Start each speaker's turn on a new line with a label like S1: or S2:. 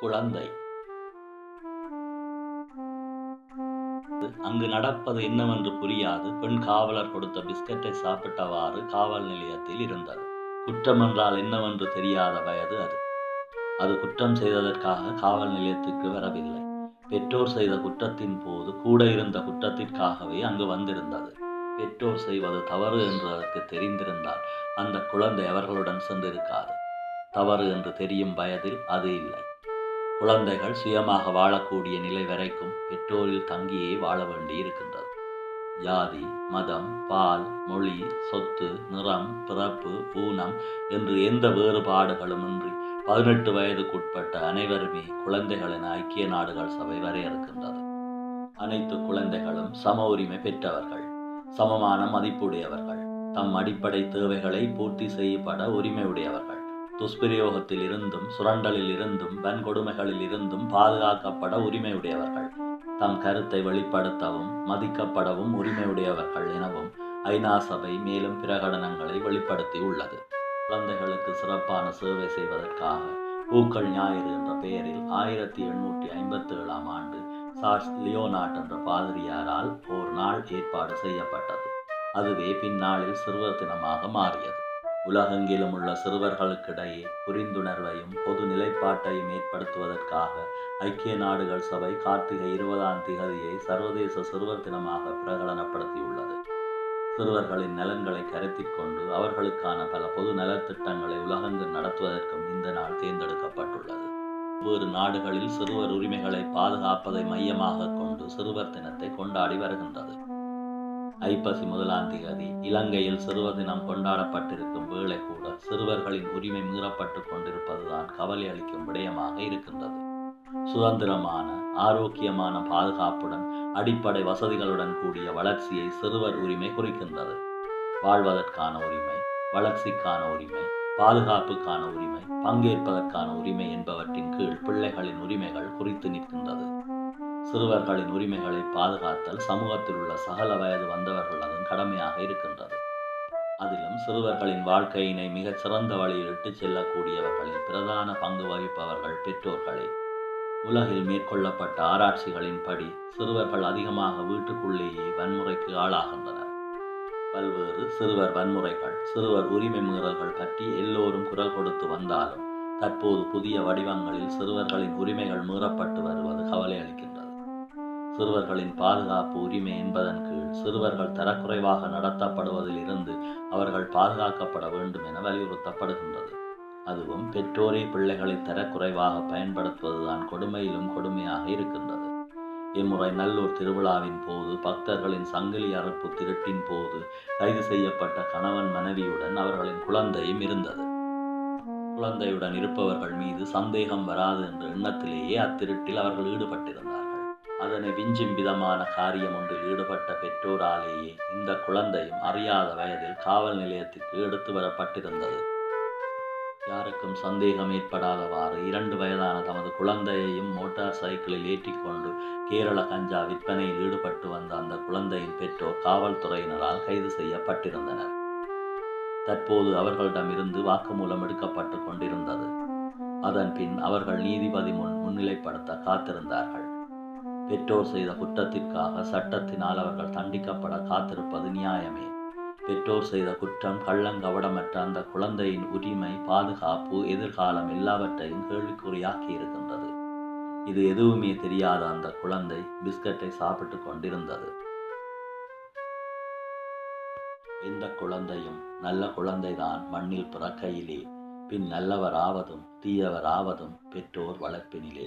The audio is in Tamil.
S1: குழந்தை. அங்கு நடப்பது என்னவென்று புரியாது. பெண் காவலர் கொடுத்த பிஸ்கட்டை சாப்பிட்டவாறு காவல் நிலையத்தில் இருந்தது. குற்றம் என்றால் என்னவென்று தெரியாத வயது அது. அது குற்றம் செய்ததற்காக காவல் நிலையத்திற்கு வரவில்லை. பெற்றோர் செய்த குற்றத்தின் போது கூட இருந்த குற்றத்திற்காகவே அங்கு வந்திருந்தது. பெற்றோர் செய்வது தவறு என்று அதற்கு தெரிந்திருந்தால் அந்த குழந்தை அவர்களுடன் சென்றிருக்காது. தவறு என்று தெரியும் வயதில் அது இல்லை. குழந்தைகள் சுயமாக வாழக்கூடிய நிலை வரைக்கும் பெற்றோரில் தங்கியே வாழ வேண்டி இருக்கின்றது ஜாதி மதம் பால் மொழி சொத்து நிறம் பிறப்பு ஊனம் என்று எந்த வேறுபாடுகளும் இன்றி பதினெட்டு வயதுக்குட்பட்ட அனைவருமே குழந்தைகள் என ஐக்கிய நாடுகள் சபை வரையறுக்கின்றது அனைத்து குழந்தைகளும் சம உரிமை பெற்றவர்கள் சமமான மதிப்புடையவர்கள் தம் அடிப்படை தேவைகளை பூர்த்தி செய்யப்பட உரிமையுடையவர்கள். துஷ்பிரயோகத்தில் இருந்தும் சுரண்டலில் இருந்தும் வன்கொடுமைகளில் இருந்தும் பாதுகாக்கப்பட உரிமையுடையவர்கள். தம் கருத்தை வெளிப்படுத்தவும் மதிக்கப்படவும் உரிமையுடையவர்கள் எனவும் ஐநா சபை மேலும் பிரகடனங்களை வெளிப்படுத்தியுள்ளது. குழந்தைகளுக்கு சிறப்பான சேவை செய்வதற்காக பூக்கள் ஞாயிறு என்ற பெயரில் ஆயிரத்தி எண்ணூற்றி ஐம்பத்தி ஏழாம் ஆண்டு சார்ஸ் லியோனாட் என்ற பாதிரியாரால் ஒரு நாள் ஏற்பாடு செய்யப்பட்டது. அதுவே பின்னாளில் சிறுவர் தினமாக மாறியது. உலகெங்கிலும் உள்ள சிறுவர்களுக்கிடையே புரிந்துணர்வையும் பொது நிலைப்பாட்டையும் ஏற்படுத்துவதற்காக ஐக்கிய நாடுகள் சபை கார்த்திகை இருபதாம் திகதியை சர்வதேச சிறுவர் தினமாக பிரகடனப்படுத்தியுள்ளது. சிறுவர்களின் நலன்களை கருத்தில் கொண்டு அவர்களுக்கான பல பொது நலத்திட்டங்களை உலகெங்கு நடத்துவதற்கும் இந்த நாள் தேர்ந்தெடுக்கப்பட்டுள்ளது. ஒவ்வொரு நாடுகளில் சிறுவர் உரிமைகளை பாதுகாப்பதை மையமாக கொண்டு சிறுவர் தினத்தை கொண்டாடி வருகின்றது. ஐப்பசி முதலாம் திகதி இலங்கையில் சிறுவர் தினம் கொண்டாடப்பட்டிருக்கும் வேளை கூட சிறுவர்களின் உரிமை மீறப்பட்டு கொண்டிருப்பதுதான் கவலை அளிக்கும் விடயமாக இருக்கின்றது. சுதந்திரமான ஆரோக்கியமான பாதுகாப்புடன் அடிப்படை வசதிகளுடன் கூடிய வளர்ச்சியை சிறுவர் உரிமை குறிக்கின்றது. வாழ்வதற்கான உரிமை வளர்ச்சிக்கான உரிமை பாதுகாப்புக்கான உரிமை பங்கேற்பதற்கான உரிமை என்பவற்றின் கீழ் பிள்ளைகளின் உரிமைகள் குறித்து நிற்கின்றது. சிறுவர்களின் உரிமைகளை பாதுகாத்தல் சமூகத்தில் உள்ள சகல வயது வந்தவர்கள் அதன் கடமையாக இருக்கின்றது. அதிலும் சிறுவர்களின் வாழ்க்கையினை மிகச் சிறந்த வழியில் இட்டுச் செல்லக்கூடியவர்களில் பிரதான பங்கு வகிப்பவர்கள் பெற்றோர்களே. உலகில் மேற்கொள்ளப்பட்ட ஆராய்ச்சிகளின்படி சிறுவர்கள் அதிகமாக வீட்டுக்குள்ளேயே வன்முறைக்கு ஆளாகின்றனர். பல்வேறு சிறுவர் வன்முறைகள் சிறுவர் உரிமை மீறல்கள் பற்றி எல்லோரும் குரல் கொடுத்து வந்தாலும் தற்போது புதிய வடிவங்களில் சிறுவர்களின் உரிமைகள் மீறப்பட்டு வருவது கவலை அளிக்கிறது சிறுவர்களின் பாதுகாப்பு உரிமை என்பதன் கீழ் சிறுவர்கள் தரக்குறைவாக நடத்தப்படுவதில் இருந்து அவர்கள் பாதுகாக்கப்பட வேண்டும் என வலியுறுத்தப்படுகின்றது. அதுவும் பெற்றோரே பிள்ளைகளை தரக்குறைவாக பயன்படுத்துவதுதான் கொடுமையிலும் கொடுமையாக இருக்கின்றது. இம்முறை நல்லூர் திருவிழாவின் போது பக்தர்களின் சங்கிலி அறுப்பு திருட்டின் போது கைது செய்யப்பட்ட கணவன் மனைவியுடன் அவர்களின் குழந்தையும் இருந்தது. குழந்தையுடன் இருப்பவர்கள் மீது சந்தேகம் வராது என்ற எண்ணத்திலேயே அத்திருட்டில் அவர்கள் ஈடுபட்டிருந்தார் அதனை விஞ்சும் விதமான காரியம் ஒன்றில் ஈடுபட்ட பெற்றோராலேயே இந்த குழந்தையும் அறியாத வயதில் காவல் நிலையத்திற்கு எடுத்து வரப்பட்டிருந்தது. யாருக்கும் சந்தேகம் ஏற்படாதவாறு இரண்டு வயதான தமது குழந்தையையும் மோட்டார் சைக்கிளில் ஏற்றிக்கொண்டு கேரள கஞ்சா விற்பனையில் ஈடுபட்டு வந்த அந்த குழந்தையின் பெற்றோர் காவல்துறையினரால் கைது செய்யப்பட்டிருந்தனர். தற்போது அவர்களிடமிருந்து வாக்குமூலம் எடுக்கப்பட்டு கொண்டிருந்தது. அதன் பின் அவர்கள் நீதிபதி முன் முன்னிலைப்படுத்த காத்திருந்தார்கள். பெற்றோர் செய்த குற்றத்திற்காக சட்டத்தினால் அவர்கள் தண்டிக்கப்பட காத்திருப்பது நியாயமே. பெற்றோர் செய்த குற்றம் கள்ளங்கவடமற்ற அந்த குழந்தையின் உரிமை பாதுகாப்பு எதிர்காலம் எல்லாவற்றையும் கேள்விக்குறியாக்கி இருக்கின்றது இது எதுவுமே தெரியாத அந்த குழந்தை பிஸ்கட்டை சாப்பிட்டு கொண்டிருந்தது. எந்த குழந்தையும் நல்ல குழந்தைதான் மண்ணில் பிறக்கையிலே. பின் நல்லவர் ஆவதும் தீயவர் ஆவதும் பெற்றோர் வளர்ப்பினிலே.